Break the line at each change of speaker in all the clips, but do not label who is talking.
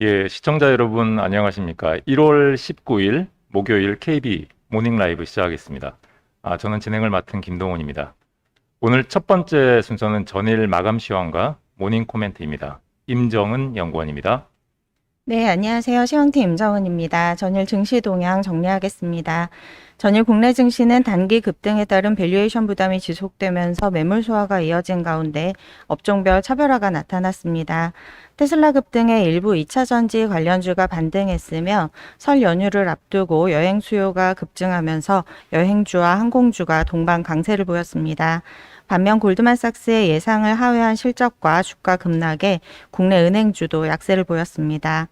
예, 시청자 여러분 안녕하십니까? 1월 19일 목요일 KB 모닝 라이브 시작하겠습니다. 아, 저는 진행을 맡은 김동훈입니다. 오늘 첫 번째 순서는 전일 마감 시황과 모닝 코멘트입니다. 임정은 연구원입니다.
네, 안녕하세요. 시황팀 임정은입니다. 전일 증시 동향 정리하겠습니다. 전일 국내 증시는 단기 급등에 따른 밸류에이션 부담이 지속되면서 매물 소화가 이어진 가운데 업종별 차별화가 나타났습니다. 테슬라 급등에 일부 2차 전지 관련주가 반등했으며 설 연휴를 앞두고 여행 수요가 급증하면서 여행주와 항공주가 동반 강세를 보였습니다. 반면 골드만삭스의 예상을 하회한 실적과 주가 급락에 국내 은행주도 약세를 보였습니다.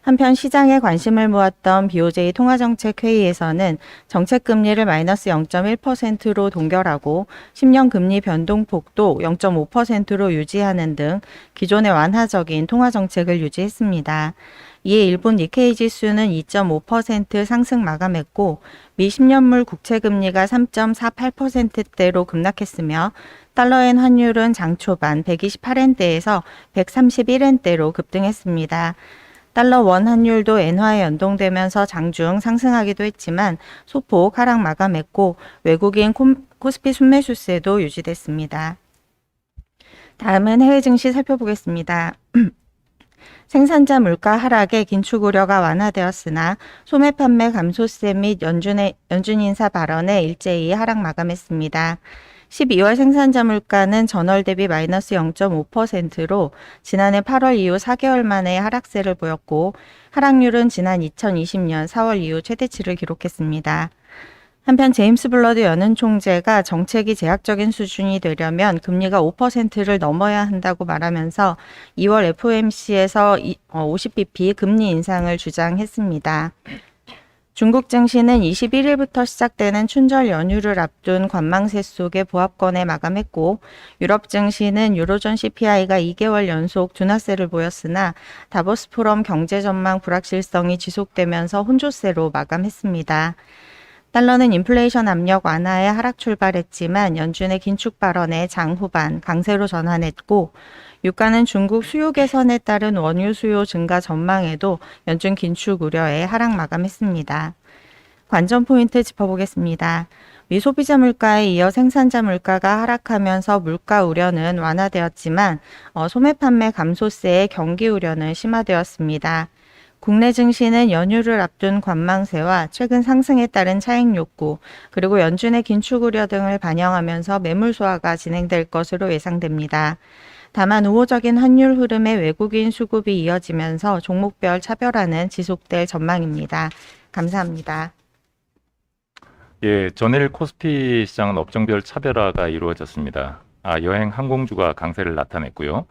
한편 시장에 관심을 모았던 BOJ 통화정책회의에서는 정책금리를 마이너스 0.1%로 동결하고 10년 금리 변동폭도 0.5%로 유지하는 등 기존의 완화적인 통화정책을 유지했습니다. 이에 일본 니케이 지수는 2.5% 상승 마감했고 미 10년물 국채 금리가 3.48%대로 급락했으며 달러엔 환율은 장 초반 128엔대에서 131엔대로 급등했습니다. 달러 원 환율도 엔화에 연동되면서 장중 상승하기도 했지만 소폭 하락 마감했고 외국인 콤- 코스피 순매수세도 유지됐습니다. 다음은 해외 증시 살펴보겠습니다. 생산자 물가 하락에 긴축 우려가 완화되었으나 소매 판매 감소세 및 연준의 연준 인사 발언에 일제히 하락 마감했습니다. 12월 생산자 물가는 전월 대비 마이너스 0.5%로 지난해 8월 이후 4개월 만에 하락세를 보였고 하락률은 지난 2020년 4월 이후 최대치를 기록했습니다. 한편 제임스 블러드 연은 총재가 정책이 제약적인 수준이 되려면 금리가 5%를 넘어야 한다고 말하면서 2월 FOMC에서 50bp 금리 인상을 주장했습니다. 중국 증시는 21일부터 시작되는 춘절 연휴를 앞둔 관망세 속의 보합권에 마감했고 유럽 증시는 유로존 CPI가 2개월 연속 둔화세를 보였으나 다보스 포럼 경제 전망 불확실성이 지속되면서 혼조세로 마감했습니다. 달러는 인플레이션 압력 완화에 하락 출발했지만 연준의 긴축 발언에 장 후반 강세로 전환했고 유가는 중국 수요 개선에 따른 원유 수요 증가 전망에도 연준 긴축 우려에 하락 마감했습니다. 관전 포인트 짚어보겠습니다. 미 소비자 물가에 이어 생산자 물가가 하락하면서 물가 우려는 완화되었지만 어, 소매 판매 감소세의 경기 우려는 심화되었습니다. 국내 증시는 연휴를 앞둔 관망세와 최근 상승에 따른 차익 욕구, 그리고 연준의 긴축 우려 등을 반영하면서 매물 소화가 진행될 것으로 예상됩니다. 다만 우호적인 환율 흐름의 외국인 수급이 이어지면서 종목별 차별화는 지속될 전망입니다. 감사합니다.
예, 전일 코스피 시장은 업종별 차별화가 이루어졌습니다. 아, 여행 항공주가 강세를 나타냈고요.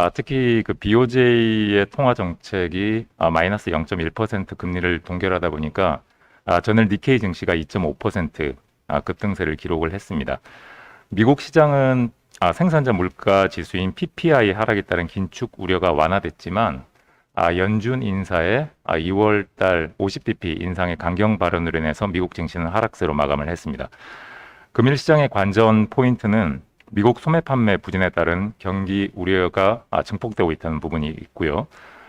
아, 특히 그 BOJ의 통화 정책이 아, 마이너스 0.1% 금리를 동결하다 보니까 아, 전일 니케이 증시가 2.5% 아, 급등세를 기록을 했습니다. 미국 시장은 아, 생산자 물가 지수인 PPI 하락에 따른 긴축 우려가 완화됐지만 아, 연준 인사의 아, 2월 달 50bp 인상의 강경 발언으로 인해서 미국 증시는 하락세로 마감을 했습니다. 금일 시장의 관전 포인트는 미국 소매 판매 부진에 따른 경기 우려가 아, 증폭되고 있다는 부분이 있고요.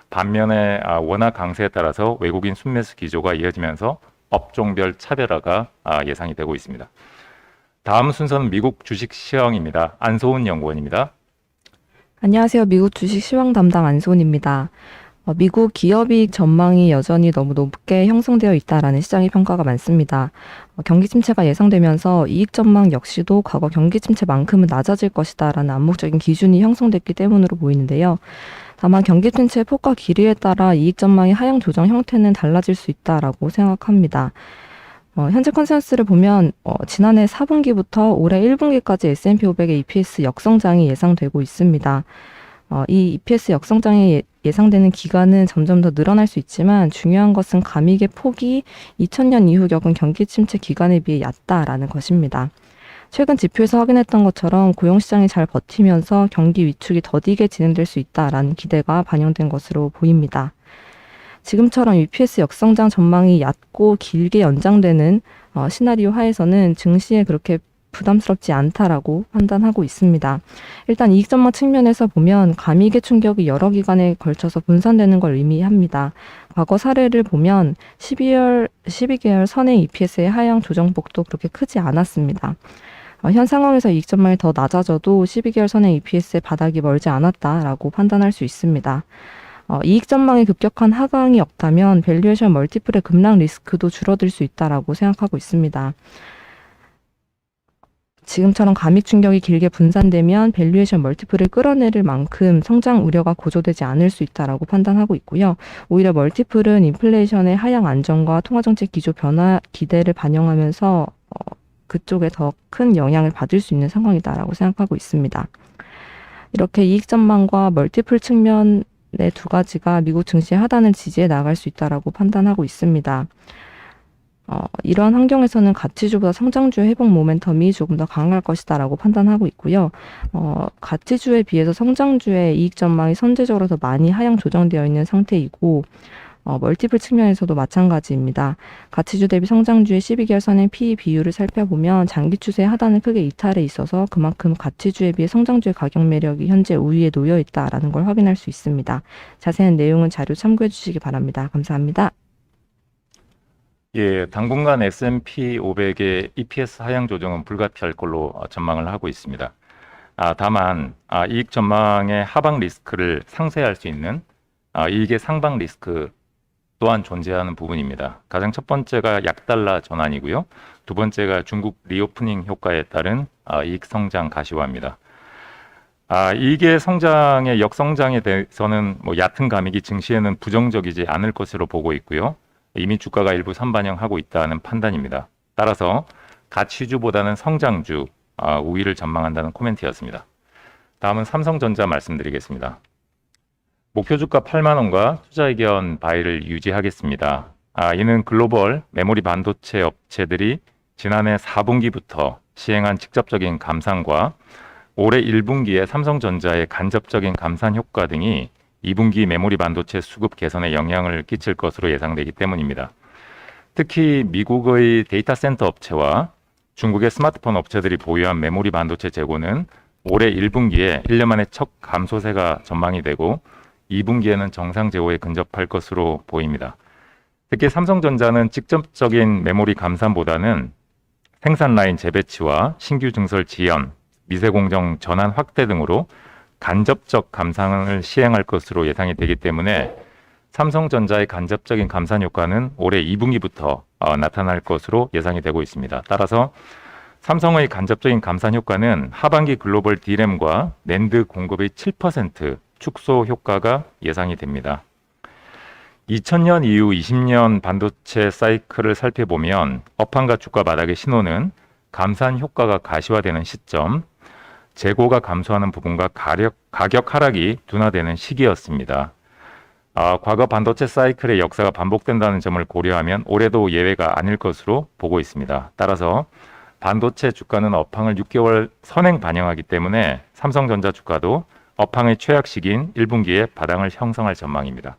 반면에 아, 원화 강세에 따라서 외국인 순매수 기조가 이어지면서 업종별 차별화가 아, 예상이 되고 있습니다. 다음 순서는 미국 주식 시황입니다. 안소은 연구원입니다.
안녕하세요. 미국 주식 시황 담당 안소은입니다. 어, 미국 기업이익 전망이 여전히 너무 높게 형성되어 있다라는 시장의 평가가 많습니다. 어, 경기 침체가 예상되면서 이익 전망 역시도 과거 경기 침체만큼은 낮아질 것이다라는 암묵적인 기준이 형성됐기 때문으로 보이는데요. 다만 경기 침체 폭과 길이에 따라 이익 전망의 하향 조정 형태는 달라질 수 있다라고 생각합니다. 어, 현재 컨센서스를 보면 어, 지난해 4분기부터 올해 1분기까지 S&P 500의 EPS 역성장이 예상되고 있습니다. 어, 이 EPS 역성장이 예- 예상되는 기간은 점점 더 늘어날 수 있지만 중요한 것은 감익의 폭이 2000년 이후 겪은 경기 침체 기간에 비해 얕다라는 것입니다. 최근 지표에서 확인했던 것처럼 고용시장이 잘 버티면서 경기 위축이 더디게 진행될 수 있다라는 기대가 반영된 것으로 보입니다. 지금처럼 EPS 역성장 전망이 얕고 길게 연장되는 어, 시나리오 하에서는 증시에 그렇게 부담스럽지 않다라고 판단하고 있습니다. 일단 이익 전망 측면에서 보면 감익의 충격이 여러 기간에 걸쳐서 분산되는 걸 의미합니다. 과거 사례를 보면 12월 12개월 선행 EPS의 하향 조정폭도 그렇게 크지 않았습니다. 어, 현 상황에서 이익 전망이 더 낮아져도 12개월 선행 EPS의 바닥이 멀지 않았다라고 판단할 수 있습니다. 어, 이익 전망이 급격한 하강이 없다면 밸류에이션 멀티플의 급락 리스크도 줄어들 수 있다라고 생각하고 있습니다. 지금처럼 감익 충격이 길게 분산되면 밸류에이션 멀티플을 끌어내릴 만큼 성장 우려가 고조되지 않을 수 있다라고 판단하고 있고요. 오히려 멀티플은 인플레이션의 하향 안정과 통화정책 기조 변화 기대를 반영하면서 어, 그쪽에 더 큰 영향을 받을 수 있는 상황이다라고 생각하고 있습니다. 이렇게 이익 전망과 멀티플 측면의 두 가지가 미국 증시의 하단을 지지해 나갈 수 있다라고 판단하고 있습니다. 어, 이러한 환경에서는 가치주보다 성장주의 회복 모멘텀이 조금 더 강할 것이다라고 판단하고 있고요. 어, 가치주에 비해서 성장주의 이익 전망이 선제적으로 더 많이 하향 조정되어 있는 상태이고 어, 멀티플 측면에서도 마찬가지입니다. 가치주 대비 성장주의 12개월 선의 PE 비율을 살펴보면 장기 추세 하단을 크게 이탈해 있어서 그만큼 가치주에 비해 성장주의 가격 매력이 현재 우위에 놓여 있다라는 걸 확인할 수 있습니다. 자세한 내용은 자료 참고해 주시기 바랍니다. 감사합니다.
예, 당분간 S&P 500의 EPS 하향 조정은 불가피할 걸로 어, 전망을 하고 있습니다. 아, 다만 아, 이익 전망의 하방 리스크를 상쇄할 수 있는 아, 이익의 상방 리스크 또한 존재하는 부분입니다. 가장 첫 번째가 약달러 전환이고요. 두 번째가 중국 리오프닝 효과에 따른 아, 이익 성장 가시화입니다. 아, 이익의 성장의 역성장에 대해서는 뭐 얕은 감익이 증시에는 부정적이지 않을 것으로 보고 있고요. 이미 주가가 일부 선반영하고 있다는 판단입니다. 따라서 가치주보다는 성장주 아, 우위를 전망한다는 코멘트였습니다. 다음은 삼성전자 말씀드리겠습니다. 목표 주가 8만 원과 투자 의견 바이를 유지하겠습니다. 아, 이는 글로벌 메모리 반도체 업체들이 지난해 4분기부터 시행한 직접적인 감산과 올해 1분기에 삼성전자의 간접적인 감산 효과 등이 2분기 메모리 반도체 수급 개선에 영향을 끼칠 것으로 예상되기 때문입니다. 특히 미국의 데이터 센터 업체와 중국의 스마트폰 업체들이 보유한 메모리 반도체 재고는 올해 1분기에 1년 만에 첫 감소세가 전망이 되고 2분기에는 정상 제고에 근접할 것으로 보입니다. 특히 삼성전자는 직접적인 메모리 감산보다는 생산 라인 재배치와 신규 증설 지연, 미세 공정 전환 확대 등으로 간접적 감산을 시행할 것으로 예상이 되기 때문에 삼성전자의 간접적인 감산 효과는 올해 2분기부터 어, 나타날 것으로 예상이 되고 있습니다. 따라서 삼성의 간접적인 감산 효과는 하반기 글로벌 D램과 낸드 공급의 7% 축소 효과가 예상이 됩니다. 2000년 이후 20년 반도체 사이클을 살펴보면 업황과 주가 바닥의 신호는 감산 효과가 가시화되는 시점, 재고가 감소하는 부분과 가격, 가격 하락이 둔화되는 시기였습니다. 아, 과거 반도체 사이클의 역사가 반복된다는 점을 고려하면 올해도 예외가 아닐 것으로 보고 있습니다. 따라서 반도체 주가는 업황을 6개월 선행 반영하기 때문에 삼성전자 주가도 업황의 최악 시기인 1분기에 바닥을 형성할 전망입니다.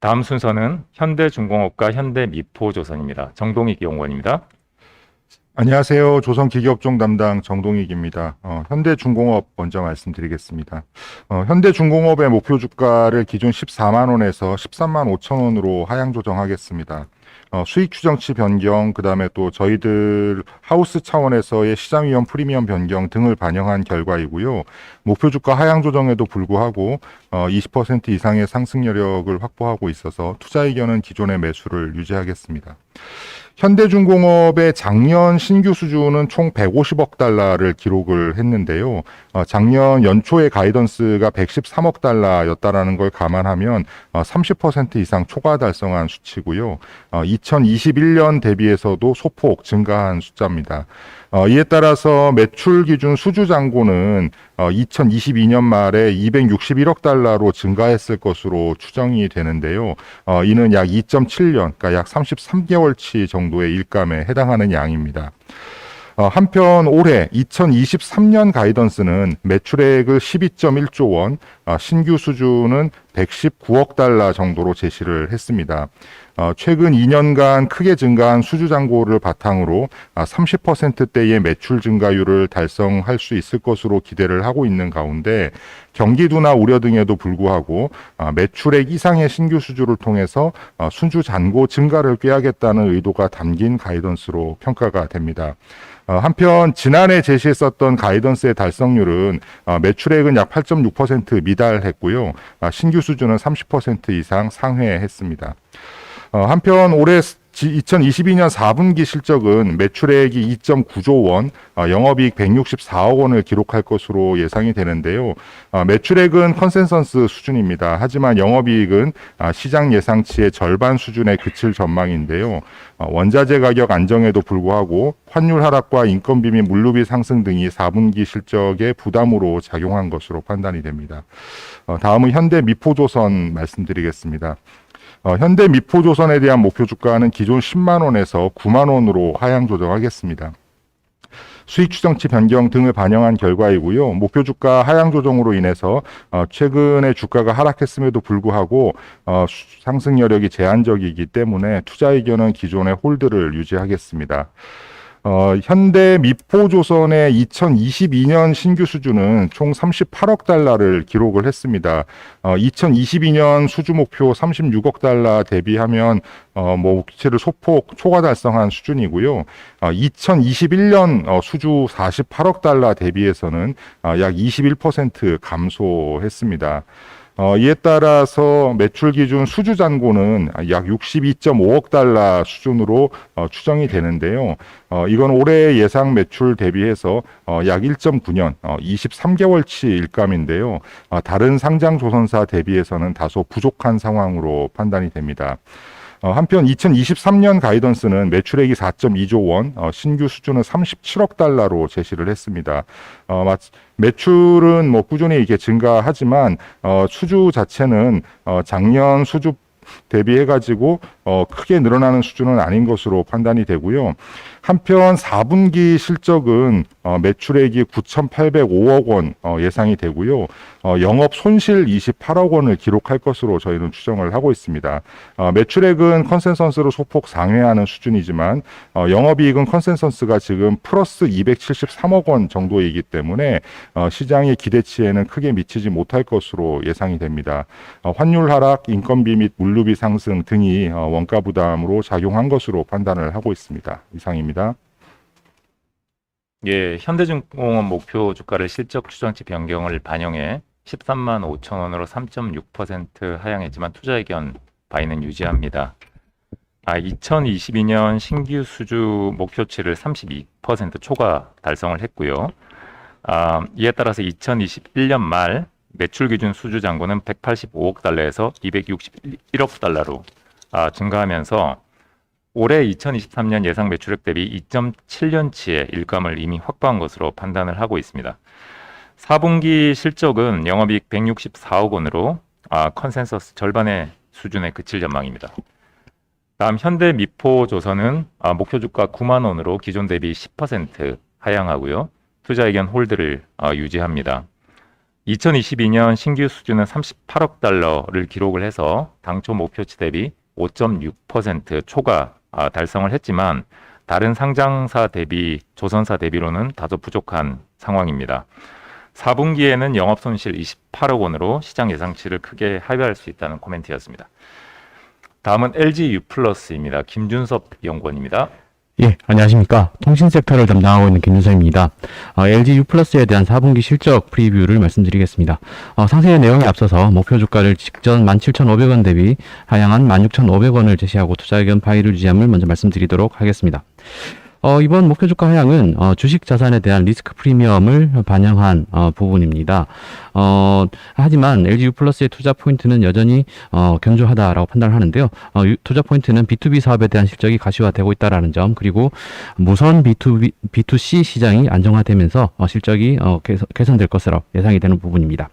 다음 순서는 현대중공업과 현대미포조선입니다. 정동익 연구원입니다.
안녕하세요. 조선기계업종 담당 정동익입니다. 어, 현대중공업 먼저 말씀드리겠습니다. 어, 현대중공업의 목표 주가를 기존 14만 원에서 13만 5천 원으로 하향 조정하겠습니다. 어, 수익 추정치 변경, 그 다음에 또 저희들 하우스 차원에서의 시장 위험 프리미엄 변경 등을 반영한 결과이고요. 목표 주가 하향 조정에도 불구하고 어, 20% 이상의 상승 여력을 확보하고 있어서 투자 의견은 기존의 매수를 유지하겠습니다. 현대중공업의 작년 신규 수주는 총 150억 달러를 기록을 했는데요. 어, 작년 연초의 가이던스가 113억 달러였다라는 걸 감안하면 어, 30% 이상 초과 달성한 수치고요. 어, 2021년 대비해서도 소폭 증가한 숫자입니다. 어, 이에 따라서 매출 기준 수주 잔고는 어, 2022년 말에 261억 달러로 증가했을 것으로 추정이 되는데요. 어, 이는 약 2.7년, 그러니까 약 33개월치 정도의 일감에 해당하는 양입니다. 어, 한편 올해 2023년 가이던스는 매출액을 12.1조 원, 어, 신규 수주는 119억 달러 정도로 제시를 했습니다. 어, 최근 2년간 크게 증가한 수주 잔고를 바탕으로 아, 30%대의 매출 증가율을 달성할 수 있을 것으로 기대를 하고 있는 가운데 경기 둔화 우려 등에도 불구하고 아, 매출액 이상의 신규 수주를 통해서 어, 수주 잔고 증가를 꾀하겠다는 의도가 담긴 가이던스로 평가가 됩니다. 어, 한편 지난해 제시했었던 가이던스의 달성률은 어, 매출액은 약 8.6% 미달했고요. 아, 신규 수주는 30% 이상 상회했습니다. 어, 한편 올해 2022년 4분기 실적은 매출액이 2.9조 원, 어, 영업이익 164억 원을 기록할 것으로 예상이 되는데요. 어, 매출액은 컨센서스 수준입니다. 하지만 영업이익은 아, 시장 예상치의 절반 수준에 그칠 전망인데요. 어, 원자재 가격 안정에도 불구하고 환율 하락과 인건비 및 물류비 상승 등이 4분기 실적에 부담으로 작용한 것으로 판단이 됩니다. 어, 다음은 현대 미포조선 말씀드리겠습니다. 어, 현대 미포조선에 대한 목표 주가는 기존 10만 원에서 9만 원으로 하향 조정하겠습니다. 수익 추정치 변경 등을 반영한 결과이고요. 목표 주가 하향 조정으로 인해서 어, 최근에 주가가 하락했음에도 불구하고 어, 수- 상승 여력이 제한적이기 때문에 투자 의견은 기존의 홀드를 유지하겠습니다. 어, 현대 미포조선의 2022년 신규 수주는 총 38억 달러를 기록을 했습니다. 어, 2022년 수주 목표 36억 달러 대비하면 어, 뭐 기체를 소폭 초과 달성한 수준이고요. 어, 2021년 어, 수주 48억 달러 대비해서는 어, 약21% 감소했습니다. 어, 이에 따라서 매출 기준 수주 잔고는 약 62.5억 달러 수준으로 어, 추정이 되는데요. 어, 이건 올해 예상 매출 대비해서 어, 약 1.9년, 어, 23개월치 일감인데요. 어, 다른 상장 조선사 대비해서는 다소 부족한 상황으로 판단이 됩니다. 어, 한편 2023년 가이던스는 매출액이 4.2조 원, 어, 신규 수주는 37억 달러로 제시를 했습니다. 어, 마- 매출은 뭐 꾸준히 이렇게 증가하지만 어, 수주 자체는 어, 작년 수주 대비해 가지고 어, 크게 늘어나는 수준은 아닌 것으로 판단이 되고요. 한편 4분기 실적은 어, 매출액이 9,805억 원 어, 예상이 되고요. 어, 영업 손실 28억 원을 기록할 것으로 저희는 추정을 하고 있습니다. 어, 매출액은 컨센서스로 소폭 상회하는 수준이지만 어, 영업이익은 컨센서스가 지금 플러스 273억 원 정도이기 때문에 어, 시장의 기대치에는 크게 미치지 못할 것으로 예상이 됩니다. 어, 환율 하락, 인건비 및 물류비 상승 등이 어, 원가 부담으로 작용한 것으로 판단을 하고 있습니다. 이상입니다.
예, 현대중공업 목표 주가를 실적 추정치 변경을 반영해 13만 5천 원으로 3.6% 하향했지만 투자 의견 바이는 유지합니다. 아, 2022년 신규 수주 목표치를 32% 초과 달성을 했고요. 아, 이에 따라서 2021년 말 매출 기준 수주 잔고는 185억 달러에서 261억 달러로 아, 증가하면서 올해 2023년 예상 매출액 대비 2.7년치의 일감을 이미 확보한 것으로 판단을 하고 있습니다. 4분기 실적은 영업이익 164억 원으로 아, 컨센서스 절반의 수준에 그칠 전망입니다. 다음 현대 미포조선은 아, 목표 주가 9만 원으로 기존 대비 10% 하향하고요. 투자 의견 홀드를 아, 유지합니다. 2022년 신규 수주는 38억 달러를 기록을 해서 당초 목표치 대비 5.6% 초과 아, 달성을 했지만 다른 상장사 대비 조선사 대비로는 다소 부족한 상황입니다. 4분기에는 영업 손실 28억 원으로 시장 예상치를 크게 하회할 수 있다는 코멘트였습니다. 다음은 LG U+입니다. 김준섭 연구원입니다.
예, 안녕하십니까. 통신 섹터를 담당하고 있는 김윤서입니다. 어, LG U+에 대한 4분기 실적 프리뷰를 말씀드리겠습니다. 어, 상세한 내용에 앞서서 목표 주가를 직전 17,500원 대비 하향한 16,500원을 제시하고 투자 의견 바이를 유지함을 먼저 말씀드리도록 하겠습니다. 어, 이번 목표 주가 하향은 어, 주식 자산에 대한 리스크 프리미엄을 반영한 어, 부분입니다. 어, 하지만 LG U+의 투자 포인트는 여전히 어, 견조하다라고 판단을 하는데요. 어, 유- 투자 포인트는 B2B 사업에 대한 실적이 가시화되고 있다라는 점, 그리고 무선 B2B, B2C 시장이 안정화되면서 어, 실적이 어, 개선, 개선될 것으로 예상이 되는 부분입니다.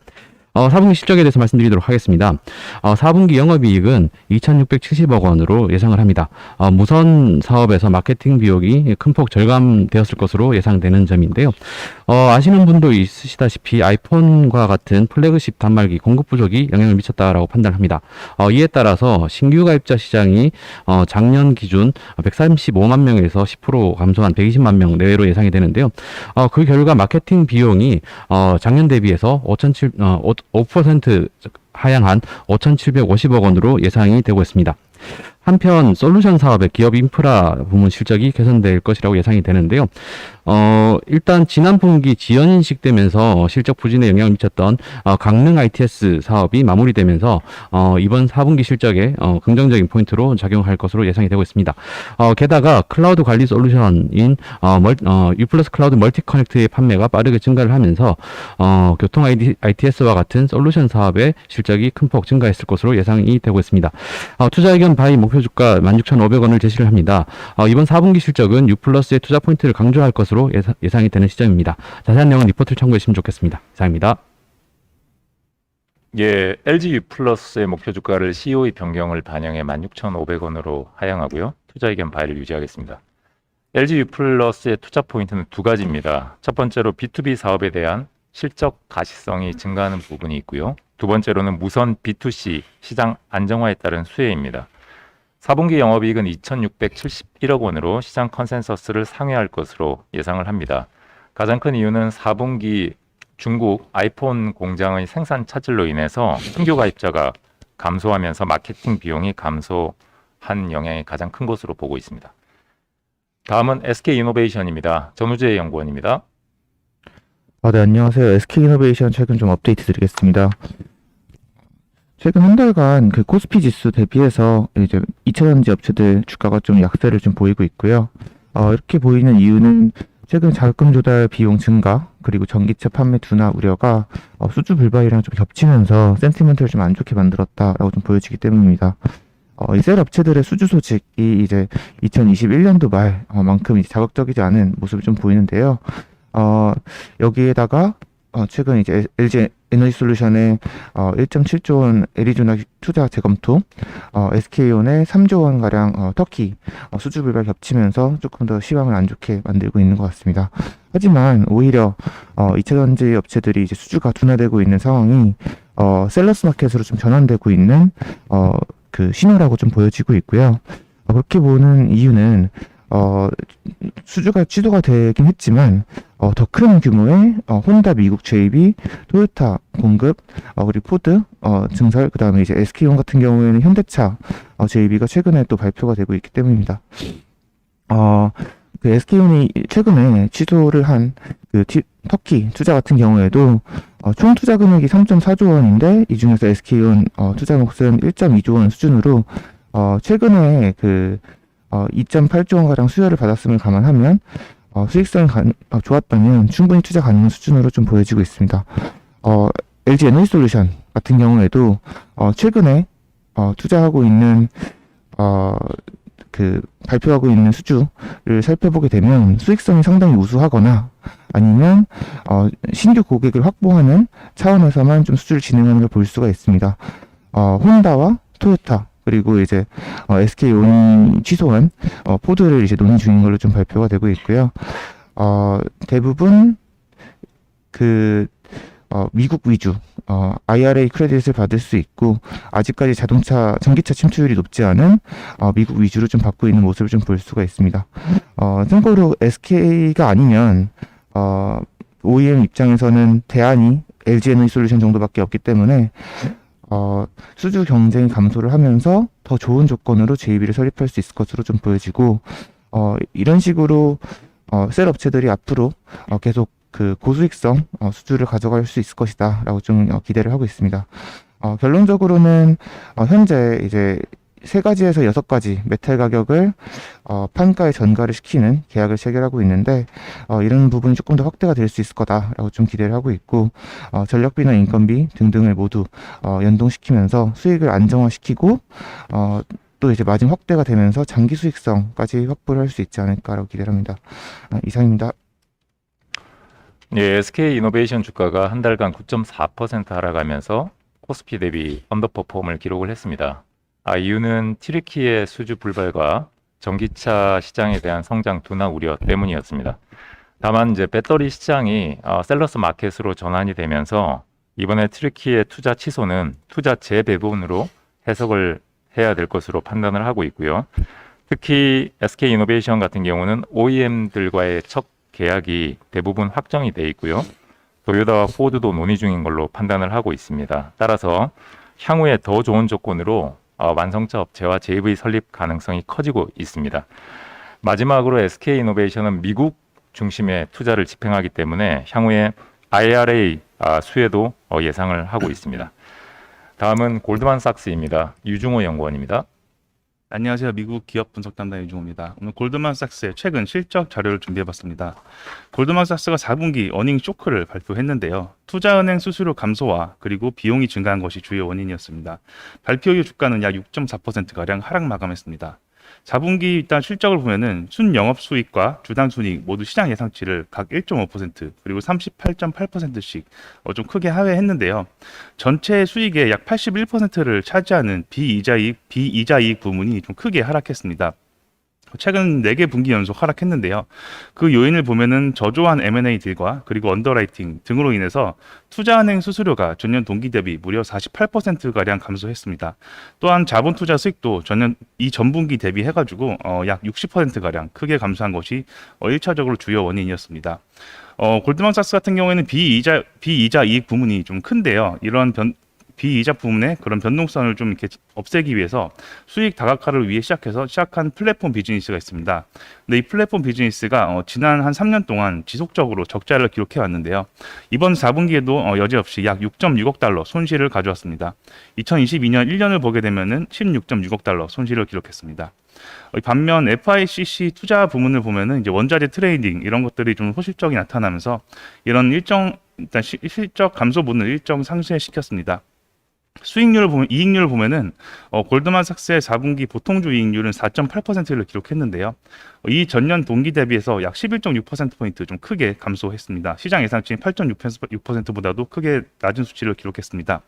어, 4분기 실적에 대해서 말씀드리도록 하겠습니다. 어, 4분기 영업이익은 2,670억 원으로 예상을 합니다. 어, 무선 사업에서 마케팅 비용이 큰 폭 절감되었을 것으로 예상되는 점인데요. 어, 아시는 분도 있으시다시피 아이폰과 같은 플래그십 단말기 공급 부족이 영향을 미쳤다라고 판단합니다. 어, 이에 따라서 신규 가입자 시장이 어, 작년 기준 135만 명에서 10% 감소한 120만 명 내외로 예상이 되는데요. 어, 그 결과 마케팅 비용이 어, 작년 대비해서 5,700 어, 5% 하향한 5,750억 원으로 예상이 되고 있습니다. 한편 솔루션 사업의 기업 인프라 부문 실적이 개선될 것이라고 예상이 되는데요. 어, 일단 지난 분기 지연 인식되면서 실적 부진에 영향을 미쳤던 어, 강릉 ITS 사업이 마무리되면서 어, 이번 4분기 실적에 어, 긍정적인 포인트로 작용할 것으로 예상이 되고 있습니다. 어, 게다가 클라우드 관리 솔루션인 어, 멀, 어, 유플러스 클라우드 멀티 커넥트의 판매가 빠르게 증가를 하면서 어, 교통 ITS와 같은 솔루션 사업의 실적이 큰 폭 증가했을 것으로 예상이 되고 있습니다. 어, 투자 의견 바이 목표 주가 16,500원을 제시를 합니다. 어, 이번 4분기 실적은 유플러스의 투자 포인트를 강조할 것으로 예상, 예상이 되는 시점입니다. 자세한 내용은 리포트를 참고해 주시면 좋겠습니다. 이상입니다.
예, LG U 플러스의 목표 주가를 COE 변경을 반영해 16,500원으로 하향하고요. 투자 의견 바이를 유지하겠습니다. LG U 플러스의 투자 포인트는 두 가지입니다. 첫 번째로 B2B 사업에 대한 실적 가시성이 증가하는 부분이 있고요. 두 번째로는 무선 B2C 시장 안정화에 따른 수혜입니다. 4분기 영업이익은 2,671억 원으로 시장 컨센서스를 상회할 것으로 예상을 합니다. 가장 큰 이유는 4분기 중국 아이폰 공장의 생산 차질로 인해서 신규 가입자가 감소하면서 마케팅 비용이 감소한 영향이 가장 큰 것으로 보고 있습니다. 다음은 SK 이노베이션입니다. 전우재 연구원입니다.
아, 네, 안녕하세요. SK이노베이션 최근 좀 업데이트 드리겠습니다. 최근 한 달간 그 코스피 지수 대비해서 이제 2차 전지 업체들 주가가 좀 약세를 좀 보이고 있고요. 어, 이렇게 보이는 이유는 최근 자금 조달 비용 증가 그리고 전기차 판매 둔화 우려가 어, 수주 불발이랑 좀 겹치면서 센티멘트를 좀 안 좋게 만들었다라고 좀 보여지기 때문입니다. 어, 이셀 업체들의 수주 소식이 이제 2021년도 말만큼 이제 자극적이지 않은 모습을 좀 보이는데요. 어, 여기에다가 어, 최근 이제 LG 에너지 솔루션의 어, 1.7조 원 애리조나 투자 재검토, 어, SK온의 3조 원 가량 어, 터키 어, 수주 불발 겹치면서 조금 더 시황을 안 좋게 만들고 있는 것 같습니다. 하지만 오히려 어, 2차 전지 업체들이 이제 수주가 둔화되고 있는 상황이 어, 셀러스 마켓으로 좀 전환되고 있는 어, 그 신호라고 좀 보여지고 있고요. 어, 그렇게 보는 이유는 어, 수주가 취소가 되긴 했지만 어, 더 큰 규모의 어, 혼다 미국 JV, 토요타 공급, 어, 그리고 포드 어, 증설, 그 다음에 이제 SK온 같은 경우에는 현대차 어, JV가 최근에 또 발표가 되고 있기 때문입니다. 어, 그 SK온이 최근에 취소를 한 그 터키 투자 같은 경우에도 어, 총 투자 금액이 3.4조 원인데 이 중에서 SK온 어, 투자 몫은 1.2조 원 수준으로 어, 최근에 그 어, 2.8조 원 가량 수여를 받았음을 감안하면 어, 수익성이 가, 어, 좋았다면 충분히 투자 가능한 수준으로 좀 보여지고 있습니다. 어, LG 에너지 솔루션 같은 경우에도 어, 최근에 어, 투자하고 있는 어, 그 발표하고 있는 수주를 살펴보게 되면 수익성이 상당히 우수하거나 아니면 어, 신규 고객을 확보하는 차원에서만 좀 수주를 진행하는 걸 볼 수가 있습니다. 어, 혼다와 토요타 그리고 이제 어, SK온이 취소한 어, 포드를 이제 논의 중인 걸로 좀 발표가 되고 있고요. 어, 대부분 그 어, 미국 위주 어, IRA 크레딧을 받을 수 있고 아직까지 자동차 전기차 침투율이 높지 않은 어, 미국 위주로 좀 받고 있는 모습을 좀 볼 수가 있습니다. 어, 참고로 SK가 아니면 어, OEM 입장에서는 대안이 LG 에너지 솔루션 정도밖에 없기 때문에 어, 수주 경쟁이 감소를 하면서 더 좋은 조건으로 JV를 설립할 수 있을 것으로 좀 보여지고 어, 이런 식으로 어, 셀 업체들이 앞으로 어, 계속 그 고수익성 어, 수주를 가져갈 수 있을 것이다라고 좀 어, 기대를 하고 있습니다. 어, 결론적으로는 어, 현재 이제 세 가지에서 여섯 가지 메탈 가격을 어, 판가에 전가를 시키는 계약을 체결하고 있는데 어, 이런 부분이 조금 더 확대가 될 수 있을 거다라고 좀 기대를 하고 있고 어, 전력비나 인건비 등등을 모두 어, 연동시키면서 수익을 안정화시키고 어, 또 이제 마진 확대가 되면서 장기 수익성까지 확보를 할 수 있지 않을까라고 기대를 합니다. 아, 이상입니다.
예, SK 이노베이션 주가가 한 달간 9.4% 하락하면서 코스피 대비 언더퍼폼을 기록을 했습니다. 아, 이유는 튀르키의 수주 불발과 전기차 시장에 대한 성장 둔화 우려 때문이었습니다. 다만 이제 배터리 시장이 어, 셀러스 마켓으로 전환이 되면서 이번에 튀르키의 투자 취소는 투자 재배분으로 해석을 해야 될 것으로 판단을 하고 있고요. 특히 SK 이노베이션 같은 경우는 OEM들과의 첫 계약이 대부분 확정이 돼 있고요. 도요타와 포드도 논의 중인 걸로 판단을 하고 있습니다. 따라서 향후에 더 좋은 조건으로 어, 완성차 업체와 JV 설립 가능성이 커지고 있습니다. 마지막으로 SK 이노베이션은 미국 중심의 투자를 집행하기 때문에 향후에 IRA 아, 수혜도 어, 예상을 하고 있습니다. 다음은 골드만삭스입니다. 유중호 연구원입니다.
안녕하세요. 미국 기업 분석 담당 유중호입니다. 오늘 골드만삭스의 최근 실적 자료를 준비해봤습니다. 골드만삭스가 4분기 어닝 쇼크를 발표했는데요. 투자은행 수수료 감소와 그리고 비용이 증가한 것이 주요 원인이었습니다. 발표 이후 주가는 약 6.4%가량 하락 마감했습니다. 4분기 일단 실적을 보면은 순 영업 수익과 주당 순이익 모두 시장 예상치를 각 1.5% 그리고 38.8%씩 어, 좀 크게 하회했는데요. 전체 수익의 약 81%를 차지하는 비이자 이익 비이자 이익 부문이 좀 크게 하락했습니다. 최근 4개 분기 연속 하락했는데요. 그 요인을 보면은 저조한 M&A 딜과 그리고 언더라이팅 등으로 인해서 투자은행 수수료가 전년 동기 대비 무려 48%가량 감소했습니다. 또한 자본 투자 수익도 전년 이 전분기 대비 해가지고 어, 약 60%가량 크게 감소한 것이 어, 1차적으로 주요 원인이었습니다. 어, 골드만삭스 같은 경우에는 비이자 비이자 이익 부문이 좀 큰데요. 이런 변 비이자 부문의 그런 변동성을 좀 이렇게 없애기 위해서 수익 다각화를 위해 시작해서 시작한 플랫폼 비즈니스가 있습니다. 근데 이 플랫폼 비즈니스가 어, 지난 한 3년 동안 지속적으로 적자를 기록해 왔는데요. 이번 4분기에도 어, 여지없이 약 6.6억 달러 손실을 가져왔습니다. 2022년 1년을 보게 되면은 16.6억 달러 손실을 기록했습니다. 어, 반면 FICC 투자 부문을 보면은 이제 원자재 트레이딩 이런 것들이 좀 소실적이 나타나면서 이런 일정 일단 시- 실적 감소분을 일정 상쇄시켰습니다. 수익률을 보면 이익률을 보면은 어, 골드만삭스의 4분기 보통주 이익률은 4.8%를 기록했는데요. 어, 이 전년 동기 대비해서 약 11.6% 포인트 좀 크게 감소했습니다. 시장 예상치인 8.6%보다도 크게 낮은 수치를 기록했습니다.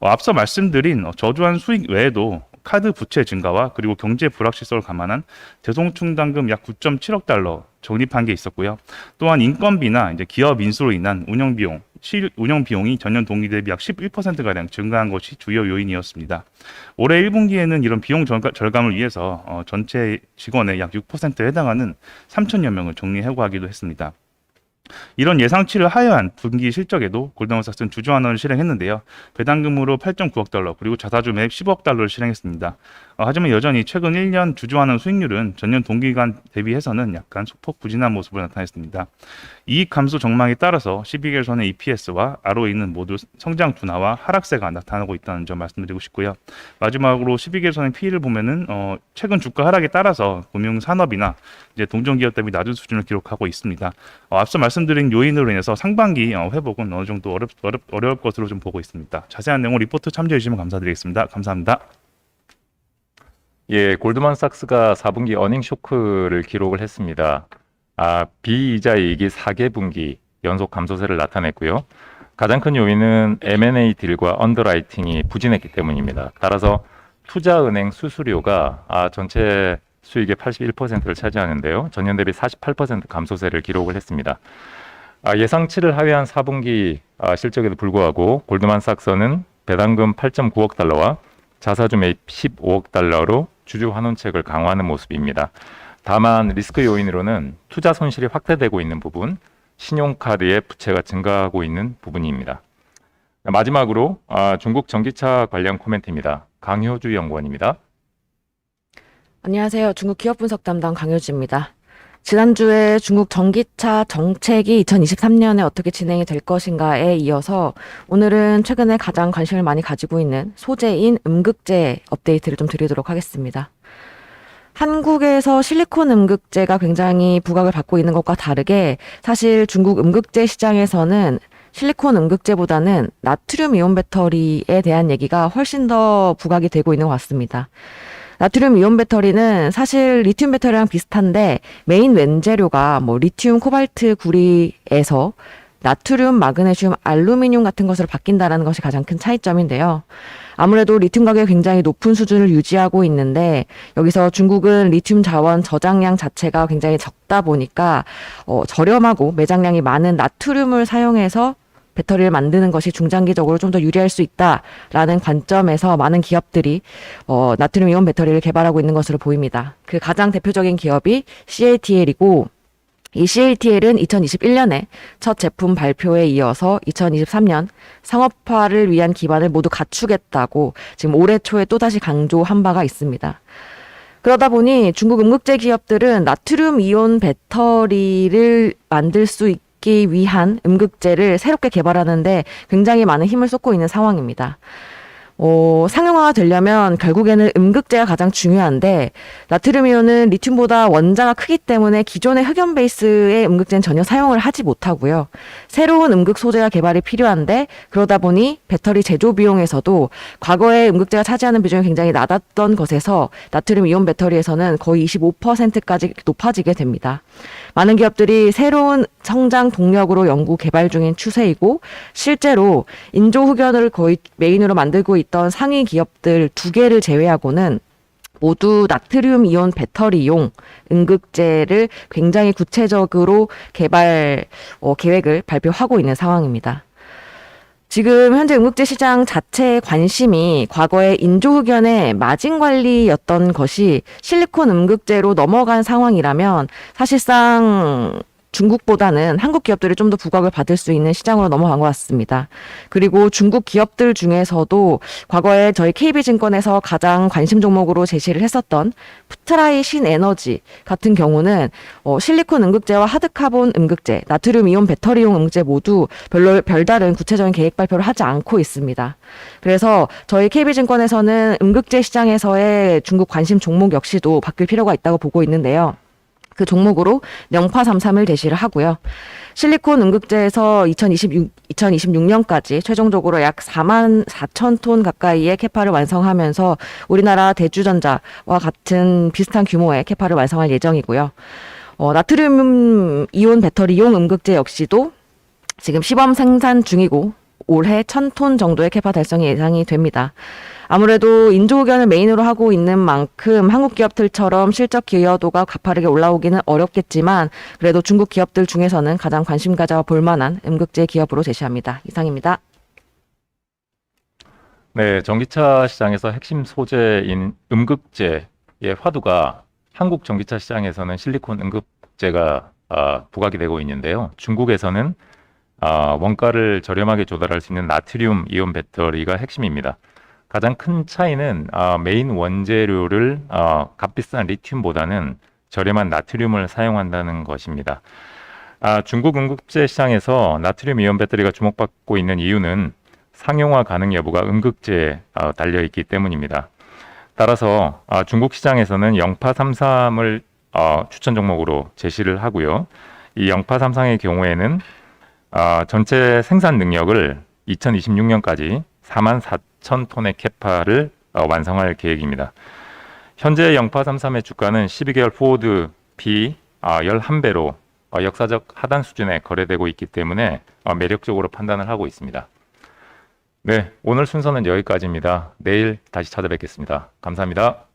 어, 앞서 말씀드린 어, 저조한 수익 외에도 카드 부채 증가와 그리고 경제 불확실성을 감안한 대송충당금 약 9.7억 달러 적립한 게 있었고요. 또한 인건비나 이제 기업 인수로 인한 운영 비용, 실 운영 비용이 전년 동기 대비 약 11% 가량 증가한 것이 주요 요인이었습니다. 올해 1분기에는 이런 비용 절감, 절감을 위해서 어, 전체 직원의 약 6%에 해당하는 3천여 명을 정리 해고하기도 했습니다. 이런 예상치를 하회한 분기 실적에도 골드만삭스는 주주 환원을 실행했는데요. 배당금으로 8.9억 달러 그리고 자사주 매입 15억 달러를 실행했습니다. 어, 하지만 여전히 최근 1년 주주 환원 수익률은 전년 동기간 대비해서는 약간 소폭 부진한 모습을 나타냈습니다. 이익 감소 전망에 따라서 12개월선의 EPS와 ROE는 모두 성장 둔화와 하락세가 나타나고 있다는 점 말씀드리고 싶고요. 마지막으로 12개월선의 P를 보면은 어, 최근 주가 하락에 따라서 금융 산업이나 이제 동종 기업 대비 낮은 수준을 기록하고 있습니다. 어, 앞서 말씀드린 요인으로 인해서 상반기 어, 회복은 어느 정도 어렵, 어렵, 어려울 것으로 좀 보고 있습니다. 자세한 내용은 리포트 참조해 주시면 감사드리겠습니다. 감사합니다.
예, 골드만삭스가 4분기 어닝 쇼크를 기록을 했습니다. 아, 비이자 이익이 4개 분기 연속 감소세를 나타냈고요. 가장 큰 요인은 M&A 딜과 언더라이팅이 부진했기 때문입니다. 따라서 투자은행 수수료가 아, 전체 수익의 81%를 차지하는데요. 전년 대비 48% 감소세를 기록을 했습니다. 아, 예상치를 하회한 4분기 아, 실적에도 불구하고 골드만삭스는 배당금 8.9억 달러와 자사주 매입 15억 달러로 주주 환원책을 강화하는 모습입니다. 다만 리스크 요인으로는 투자 손실이 확대되고 있는 부분, 신용카드의 부채가 증가하고 있는 부분입니다. 마지막으로 아, 중국 전기차 관련 코멘트입니다. 강효주 연구원입니다.
안녕하세요. 중국 기업 분석 담당 강효지입니다. 지난주에 중국 전기차 정책이 2023년에 어떻게 진행이 될 것인가에 이어서 오늘은 최근에 가장 관심을 많이 가지고 있는 소재인 음극재 업데이트를 좀 드리도록 하겠습니다. 한국에서 실리콘 음극재가 굉장히 부각을 받고 있는 것과 다르게 사실 중국 음극재 시장에서는 실리콘 음극재보다는 나트륨 이온 배터리에 대한 얘기가 훨씬 더 부각이 되고 있는 것 같습니다. 나트륨 이온 배터리는 사실 리튬 배터리랑 비슷한데 메인 원재료가 뭐 리튬 코발트 구리에서 나트륨, 마그네슘, 알루미늄 같은 것으로 바뀐다라는 것이 가장 큰 차이점인데요. 아무래도 리튬 가격이 굉장히 높은 수준을 유지하고 있는데 여기서 중국은 리튬 자원 저장량 자체가 굉장히 적다 보니까 어, 저렴하고 매장량이 많은 나트륨을 사용해서 배터리를 만드는 것이 중장기적으로 좀 더 유리할 수 있다라는 관점에서 많은 기업들이 어, 나트륨 이온 배터리를 개발하고 있는 것으로 보입니다. 그 가장 대표적인 기업이 CATL이고 이 CATL은 2021년에 첫 제품 발표에 이어서 2023년 상업화를 위한 기반을 모두 갖추겠다고 지금 올해 초에 또다시 강조한 바가 있습니다. 그러다 보니 중국 음극재 기업들은 나트륨 이온 배터리를 만들 수 있기 위한 음극재를 새롭게 개발하는데 굉장히 많은 힘을 쏟고 있는 상황입니다. 어, 상용화가 되려면 결국에는 음극재가 가장 중요한데 나트륨 이온은 리튬보다 원자가 크기 때문에 기존의 흑연 베이스의 음극재는 전혀 사용을 하지 못하고요. 새로운 음극 소재가 개발이 필요한데 그러다 보니 배터리 제조 비용에서도 과거에 음극재가 차지하는 비중이 굉장히 낮았던 것에서 나트륨 이온 배터리에서는 거의 25%까지 높아지게 됩니다. 많은 기업들이 새로운 성장 동력으로 연구 개발 중인 추세이고 실제로 인조 흑연을 거의 메인으로 만들고 있던 상위 기업들 두 개를 제외하고는 모두 나트륨 이온 배터리용 음극재를 굉장히 구체적으로 개발 어, 계획을 발표하고 있는 상황입니다. 지금 현재 음극재 시장 자체의 관심이 과거의 인조흑연의 마진 관리였던 것이 실리콘 음극재로 넘어간 상황이라면 사실상 중국보다는 한국 기업들이 좀 더 부각을 받을 수 있는 시장으로 넘어간 것 같습니다. 그리고 중국 기업들 중에서도 과거에 저희 KB증권에서 가장 관심 종목으로 제시를 했었던 푸트라이 신에너지 같은 경우는 어, 실리콘 음극재와 하드카본 음극재, 나트륨 이온 배터리용 음극재 모두 별로 별다른 구체적인 계획 발표를 하지 않고 있습니다. 그래서 저희 KB증권에서는 음극재 시장에서의 중국 관심 종목 역시도 바뀔 필요가 있다고 보고 있는데요. 그 종목으로 영파 33을 제시를 하고요. 실리콘 음극재에서 2026, 2026년까지 최종적으로 약 4만 4천 톤 가까이의 캐파를 완성하면서 우리나라 대주전자와 같은 비슷한 규모의 캐파를 완성할 예정이고요. 어, 나트륨 이온 배터리용 음극재 역시도 지금 시범 생산 중이고 올해 1000톤 정도의 캐파 달성이 예상이 됩니다. 아무래도 인조흑연을 메인으로 하고 있는 만큼 한국 기업들처럼 실적 기여도가 가파르게 올라오기는 어렵겠지만 그래도 중국 기업들 중에서는 가장 관심 가져 볼 만한 음극재 기업으로 제시합니다. 이상입니다.
네, 전기차 시장에서 핵심 소재인 음극재의 화두가 한국 전기차 시장에서는 실리콘 음극재가 아, 부각이 되고 있는데요. 중국에서는 아, 원가를 저렴하게 조달할 수 있는 나트륨 이온 배터리가 핵심입니다. 가장 큰 차이는 아, 메인 원재료를 아, 값비싼 리튬보다는 저렴한 나트륨을 사용한다는 것입니다. 아, 중국 음극재 시장에서 나트륨 이온 배터리가 주목받고 있는 이유는 상용화 가능 여부가 음극재에 아, 달려 있기 때문입니다. 따라서 아, 중국 시장에서는 영파 33을 어, 추천 종목으로 제시를 하고요. 이 영파 33의 경우에는 아, 전체 생산 능력을 2026년까지 4만 4 천 톤의 캐파를 어, 완성할 계획입니다. 현재 영파 33의 주가는 12개월 포워드 아, 11배로 어, 역사적 하단 수준에 거래되고 있기 때문에 어, 매력적으로 판단을 하고 있습니다. 네, 오늘 순서는 여기까지입니다. 내일 다시 찾아뵙겠습니다. 감사합니다.